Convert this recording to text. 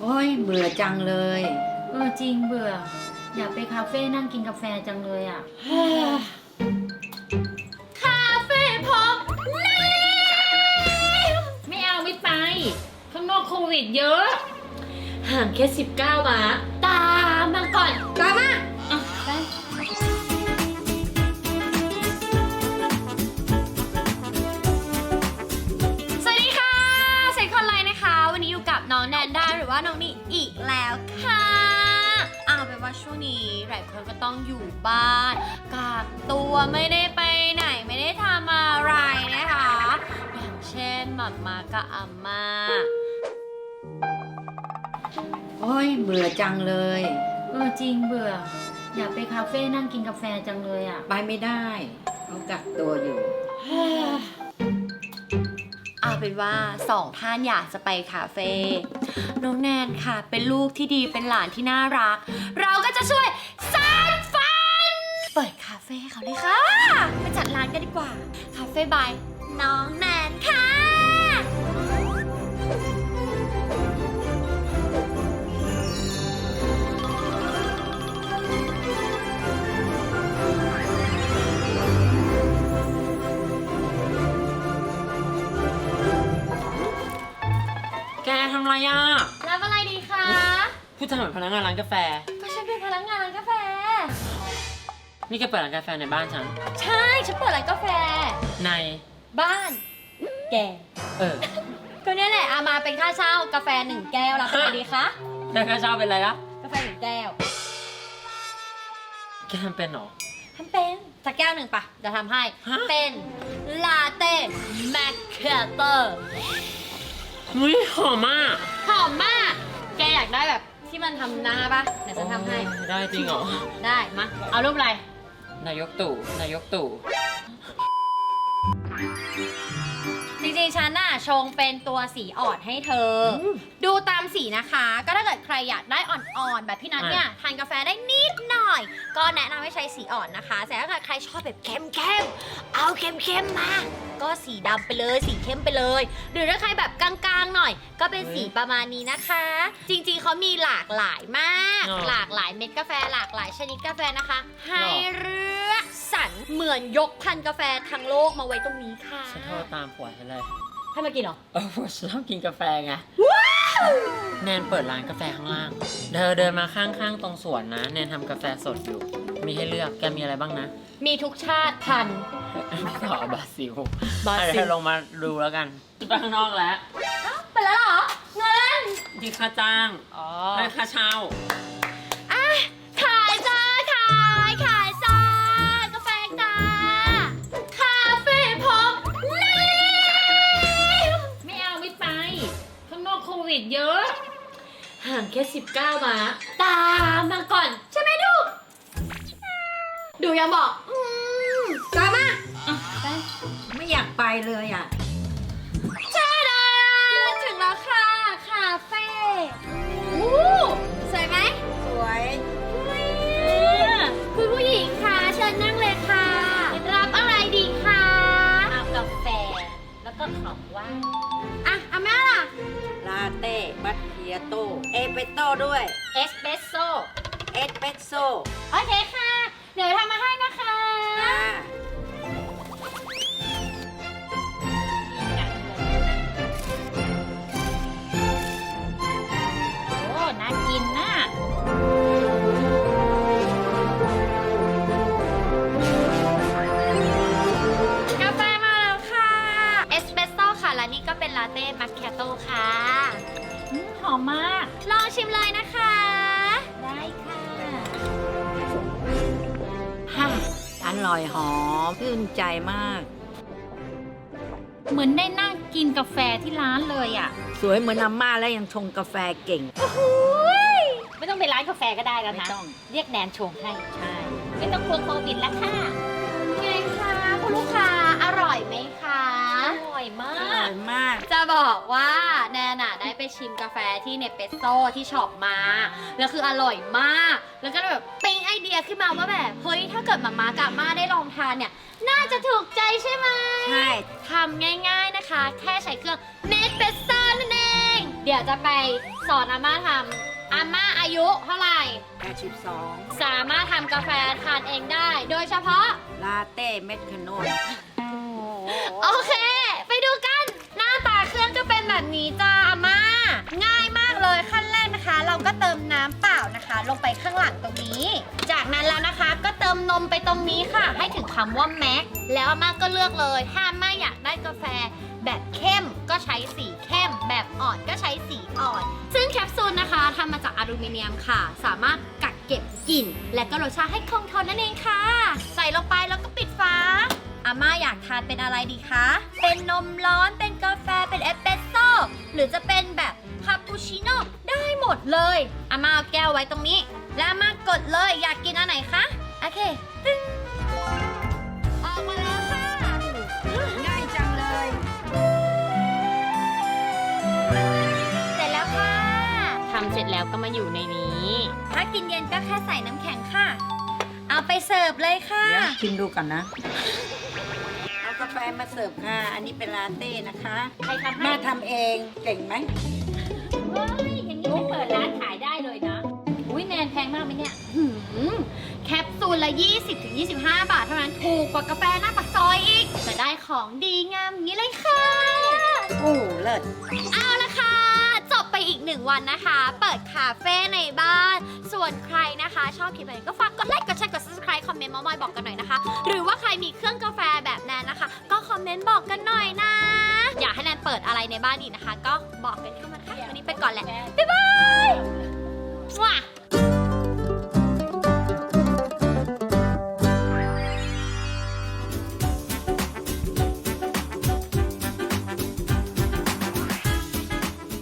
โอ้ยเบื่อจังเลยเออจริงเบื่อ อยากไปคาเฟ่นั่งกินกาแฟจังเลยอะคาเฟ่พบไม่เอาไม่ไป ข้างนอกโควิดเยอะ ห่างแค่ 19 มา ตามมา คนก็ต้องอยู่บ้านกากตัวไม่ได้ไปไหนไม่ได้ทำอะไรนะคะอย่างเช่นหมัมมากับอาม่าโอ้ยเบื่อจังเลยเออจริงเบื่อ อยากไปคาเฟ่นั่งกินกาแฟจังเลยอะ ไปไม่ได้เขากักตัวอยู่เอาเป็นว่าสองท่านอยากจะไปคาเฟ่น้องแนนค่ะ เป็นลูกที่ดีเป็นหลานที่น่ารัก เราก็จะช่วยสร้างฝัน เปิดคาเฟ่ให้เขาเลยค่ะ ไปจัดร้านกันดีกว่า คาเฟ่บายน้องแนนค่ะ แกทำไรอะรับอะไรดีคะ พูดจาเหมือนพนักงานร้านกาแฟ ก็ฉันเป็นพนักงานร้านกาแฟ นี่แกเปิดร้านกาแฟในบ้านฉัน ใช่ ฉันเปิดร้านกาแฟ ใน บ้าน แก เออ ก็เนี่ยแหละเอามาเป็นค่าเช่ากาแฟหนึ่งแก้วรับอะไรดีคะ แล้วก็ชอบเป็นอะไรล่ะกาแฟหนึ่งแก้วแกทำเป็นเหรอ ทำเป็นสักแก้วหนึ่งปะจะทำให้ ฮะ เป็นลาเต้แมคเคาเตอร์อุ้ยหอมมากหอมมาก แกอยากได้แบบที่มันทำหน้าปะเดี๋ยวฉันทำให้ โอ้ยได้จริงเหรอ ได้มาเอารูปอะไร นายกตู่นายกตู่จริงๆฉันน่ะชงเป็นตัวสีอ่อนให้เธออดูตามสีนะคะ ก็ถ้าเกิดใครอยากได้อ่อนๆ แบบพี่นัทเนี่ยทานกาแฟได้นิดหน่อย ก็แนะนำให้ใช้สีอ่อนนะคะ แต่ถ้าเกิดใครชอบแบบเข้มๆ เอาเข้มๆมา ก็สีดำไปเลย สีเข้มไปเลย หรือถ้าใครแบบกลางๆหน่อย ก็เป็นสีประมาณนี้นะคะ จริงๆเขามีหลากหลายมาก หลากหลายเม็ดกาแฟหลากหลายชนิดกาแฟนะคะ ให้เลือก สรรเหมือนยกพันกาแฟทั้งโลกมาไว้ตรงนี้ค่ะ ฉันโทรตามผัวฉันเลย ให้มากินเหรอ เออผัวฉันชอบกินกาแฟไง แนนเปิดร้านกาแฟข้างล่าง เธอเดินมาข้างๆตรงสวนนะ แนนทำกาแฟสดอยู่ มีให้เลือก แกมีอะไรบ้างนะ มีทุกชาติพันธุ์ ขอบาซิลบราซิลเดี๋ยวเธอลงมาดูแล้วกันไปข้างนอกแล้ว ไปแล้วเหรอ เงินที่ค่าจ้างอ๋อ ได้ค่าเช่า ค่ 19 มา ตามมาก่อนใช่ไหมดู ดูยังบอก อืมตามมาอะไปไม่อยากไปเลยอะ เอสเปรสโต้ด้วย เอสเปรสโซ่เอสเปรสโซ่โอเคค่ะ เดี๋ยวทำมาให้นะคะอ่าโอ้น่ากินน่ะกาแฟมาแล้วค่ะ เอสเปรสโซ่ค่ะ และนี่ก็เป็นลาเต้มัคคิอาโต้ค่ะห อมมาก ลองชิมเลยนะคะ ได้ค่ะฮ่าอร่อยหอมชื่นใจมาก เหมือนได้นั่งกินกาแฟที่ร้านเลยอะ สวยเหมือนอาม่าแล้วยังชงกาแฟเก่งไม่ต้องไปร้านกาแฟก็ได้แล้วไม่นะ ต้อง เรียกแนนชงให้ ใช่ ไม่ต้องกลัวโควิดแล้วค่ะไงคะคุณลูกค้าอร่อยไหมคะ อร่อยมาอร่อยมาก จะบอกว่าแนนน่ะได้ไป ชิมกาแฟที่เนเปสโซที่ช็อปมา แล้วคืออร่อยมาก แล้วก็แบบปิ๊งไอเดียขึ้นมาว่าแบบเฮ้ยถ้าเกิดมาม่ากับม่าได้ลองทานเนี่ย น่าจะถูกใจใช่ไหมใช่ทำง่ายๆนะคะ แค่ใช้เครื่องเนสเปสโซนั่นเอง เดี๋ยวจะไปสอนอาม่าทำอาม่าอายุเท่าไหร่82 สามารถทำกาแฟทานเองได้ โดยเฉพาะลาเต้เม็ดขนุนโอเค ไปดูกัน หน้าตาเครื่องก็เป็นแบบนี้จ้า ก็เติมน้ำเปล่านะคะ ลงไปข้างหลังตรงนี้ จากนั้นแล้วนะคะก็เติมนมไปตรงนี้ค่ะ ให้ถึงคำว่าแม็กแล้วอาม่าก็เลือกเลย ถ้าอาม่าอยากได้กาแฟ แบบเข้มก็ใช้สีเข้ม แบบอ่อนก็ใช้สีอ่อน ซึ่งแคปซูลนะคะทำมาจากอลูมิเนียมค่ะ สามารถกักเก็บกลิ่น และก็รสชาติให้คงทนนั่นเองค่ะ ใส่ลงไปแล้วก็ปิดฝา อาม่าอยากทานเป็นอะไรดีคะ เป็นนมร้อน เป็นกาแฟ เป็นเอสเปรสโซ่ หรือจะเป็นแบบคาปูชิโน่ หมดเลยอาม่าเอาแก้วไว้ตรงนี้ แล้วอาม่ากดเลยอยากกินอันไหนคะโอเคตึ้งออกมาแล้วค่ะง่ายจังเลย เสร็จแล้วค่ะ ทำเสร็จแล้วก็มาอยู่ในนี้ ถ้ากินเย็นก็แค่ใส่น้ำแข็งค่ะ เอาไปเสิร์ฟเลยค่ะ เดี๋ยวชิมดูก่อนนะ เอากาแฟมาเสิร์ฟค่ะ อันนี้เป็นลาเต้นะคะ ใครทำให้ แม่ทำเอง เก่งไหมเฮ้้องเปิดร้านขายได้เลยนะ อุ้ยแนนแพงมากไหมเนี่ยหืมแคปซูลละ 20-25 บาทเท่านั้นถูกกว่ากาแฟหน้าปากซอยอีกจะได้ของดีงามอย่างนี้เลยค่ะ โอ้เลิศเอาละค่ะ จบไปอีกหนึ่งวันนะคะ เปิดคาเฟ่ในบ้าน ส่วนใครนะคะ ชอบคลิปแบบนี้ก็ฝากกดไลค์กดแชร์กด subscribe คอมเมนต์มามอยบอกกันหน่อยนะคะ หรือว่าใครมีเครื่องกาแฟแบบแนนนะคะ ก็คอมเมนต์บอกกันหน่อยนะ เปิดอะไรในบ้านอีกนะคะ ก็บอกกันเข้ามานะคะวันนี้ไปก่อนแหละบ๊ายบายว้า